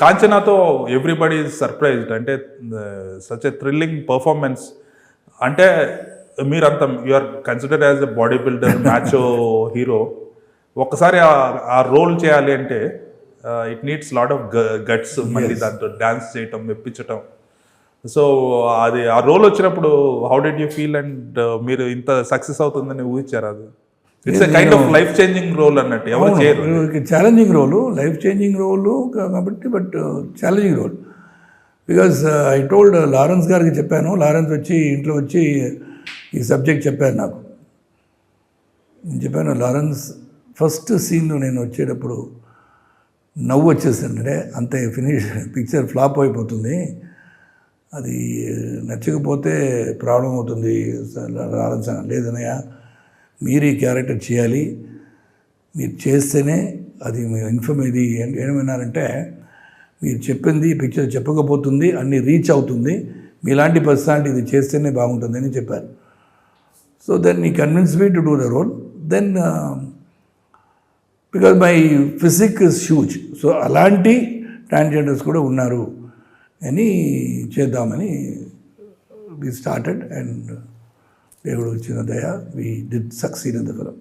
కాంచనాతో everybody surprised అంటే such a thrilling performance అంటే మీరంతా you are considered as a bodybuilder match hero ఒక్కసారి ఆ- రోల్ చేయాలి అంటే it needs lot of guts మళ్ళీ దాంతో డాన్స్ చేయటం మెప్పించటం. సో అది ఆ రోల్ వచ్చినప్పుడు how did you feel and మీరు ఇంత సక్సెస్ అవుతుందని ఊహించారు అది? It's kind of life changing role అన్నట్టు ఎవరు చేయరు. Challenging role life changing role కాబట్టి but challenging role because I told Lawrence గారికి చెప్పాను లారెన్స్ వచ్చి ఇంట్లో వచ్చి ఈ సబ్జెక్ట్ చెప్పారు నాకు. నేను చెప్పాను లారెన్స్ ఫస్ట్ సీన్ నేను వచ్చేటప్పుడు నవ్వు వచ్చేసిందంటే అంతే ఫినిష్ పిక్చర్ ఫ్లాప్ అయిపోతుంది. అది నచ్చకపోతే ప్రాబ్లం అవుతుంది లారెన్స్ లేదనయ్య మీరు ఈ క్యారెక్టర్ చేయాలి. మీరు చేస్తేనే అది మీ ఇన్ఫర్మ్ ఇది ఏమన్నారంటే మీరు చెప్పింది ఈ పిక్చర్ చెప్పకపోతుంది అన్ని రీచ్ అవుతుంది. మీలాంటి పర్సనాలిటీ ఇది చేస్తేనే బాగుంటుంది అని చెప్పారు. సో దెన్ ఈ convince me to do the role then because my physique is huge so అలాంటి ట్రాన్స్జెండర్స్ కూడా ఉన్నారు. అని చేద్దామని వి స్టార్టెడ్ అండ్ దేవుడు వచ్చిన దయ we did succeed in the film